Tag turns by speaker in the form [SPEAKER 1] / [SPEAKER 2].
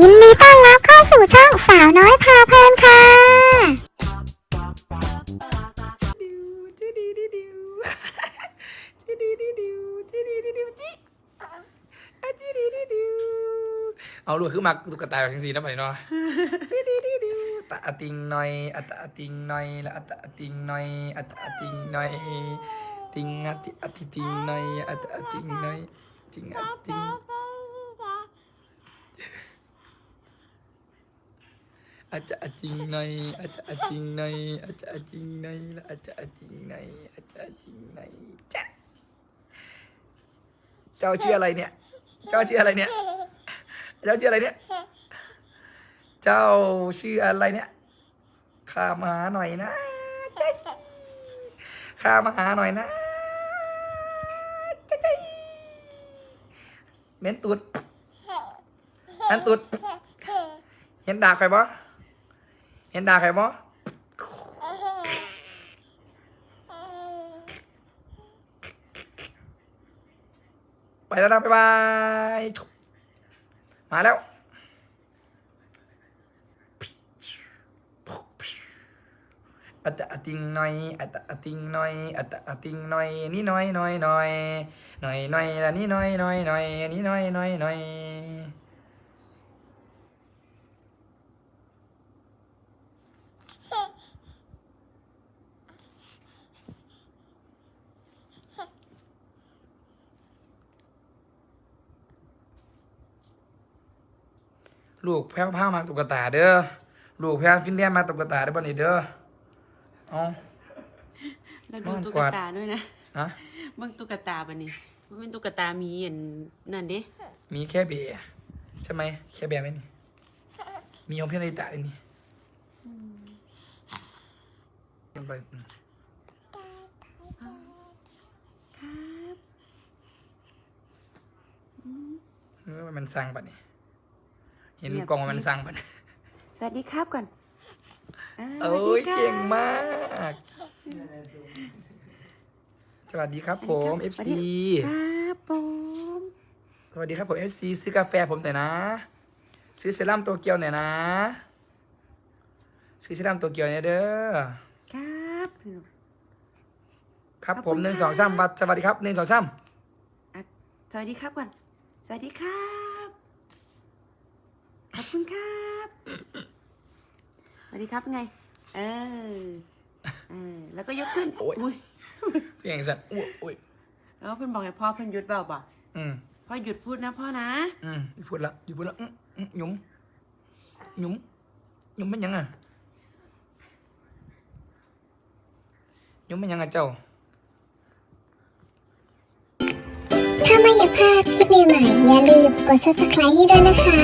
[SPEAKER 1] ยินดีต้อนรับเข้าสู่ช่องสาวน้อยพาเพลินค่ะ
[SPEAKER 2] ดิวดิดิดิวดิดิดิดิวดิดิดิดิวจิอะจิดิดิดิวเอาลูกขึ้นมาตุ๊กตาแบบสีๆนะไปเนาะดิดิดิดิวตะอะติงหน่อยอะตะอะติงหน่อยละอะตะอะติงหน่อยอะตะอะติงหน่อยติงอะติอะติติงหน่อยอะตะอะติงหน่อยติงอะติง อาจจะอะจิงหน่อาจจะอะจิงหน่อาจจะอะจิงหน่อาจจะอะจิงหน่อาจจะอะจิงหน่อยจ้ะเจ้าชื่ออะไรเนี่ย เจ้าชื่ออะไรเนี่ย เจ้าชื่ออะไรเนี่ย เจ้าชื่ออะไรเนี่ยข้ามาหาหน่อยนะข้ามาหาหน่อยนะจ๊เจ๊เม้นตุดอันตุด เห็นด่าใครบ่ เห็นด่าใครบ่ไปแล้วนะบ๊ายบาย มาแล้วอัตติงหน่อยอัตติงหน่อยอัตติงหน่อยนี่หน่อยหน่อยหน่อยหน่อยหน่อยละนี่หน่อยหน่อยหน่อยนนี้หน่อยหน่อยหน่อย ลูกแพ้วผ้ามาตุ๊กตาเด้อลูกแพ้วฟินแลนด์มาตุ๊กตาเด้อบ่นี่เด้อเอา
[SPEAKER 3] แล้วดู
[SPEAKER 2] นอน
[SPEAKER 3] ตุ๊
[SPEAKER 2] ก
[SPEAKER 3] ก
[SPEAKER 2] วาด
[SPEAKER 3] ตาด้วยนะ
[SPEAKER 2] ฮะ
[SPEAKER 3] เบิ่งตุ๊กตาบันนี้มันเป็นตุ๊กตามีอันนั่นเด้
[SPEAKER 2] มีแค่เบียร์ใช่ไหมแค่เบียร์ไหมนี่มีของพี่นาริตะเลยนี่ยังไปอืม
[SPEAKER 3] ครับ
[SPEAKER 2] เออมันสั่งปะนี่ เห็นกล่องว่ามันสั่งปะนี่
[SPEAKER 3] สวัสดีครับก่อนอ่า
[SPEAKER 2] โอ้ย
[SPEAKER 3] สวัสดีครับ
[SPEAKER 2] เก่งมาก สวัสดีครับผม
[SPEAKER 3] สวัส
[SPEAKER 2] FC
[SPEAKER 3] ดีครับผม
[SPEAKER 2] สวัสดีครับผม FC ซื้อกาแฟผมแต่อยนะ ซื้อเซรั่มโตเกียวหน่อยนะ ซื้อเซรั่มโตเกียวเนี่ยเด้อ
[SPEAKER 3] ครับ
[SPEAKER 2] ครับ
[SPEAKER 3] ขอบ
[SPEAKER 2] ผ
[SPEAKER 3] คุ
[SPEAKER 2] ม
[SPEAKER 3] ณ
[SPEAKER 2] หนึ่ง
[SPEAKER 3] ค่ะ
[SPEAKER 2] สองสามวัดสวัสดีครับหนึ่งสองสาม
[SPEAKER 3] อะสวัสดีครับก่อน สวัสดีครับ ขอบคุณครับสวัสดีครับไง เออ เออ แล้วก็ยกขึ้นอุ้ย
[SPEAKER 2] เพียงสัตว์อุ้ยอุ้ย
[SPEAKER 3] แล้วเพื่อนบอกให้พ่อเพื่อนหยุดเบาป่ะ
[SPEAKER 2] อืม
[SPEAKER 3] พ่อหยุดพูดนะพ่อนะ
[SPEAKER 2] อืมอยู่พูดละอยู่พูดละอืมอืมหยุมหยุมหยุมเป็นยังอะหยุมเป็นยังอะเจ้า
[SPEAKER 1] ถ้าไม่อยากพลาดคลิปใหม่ๆอย่าลืมกด subscribe ให้ด้วยนะคะ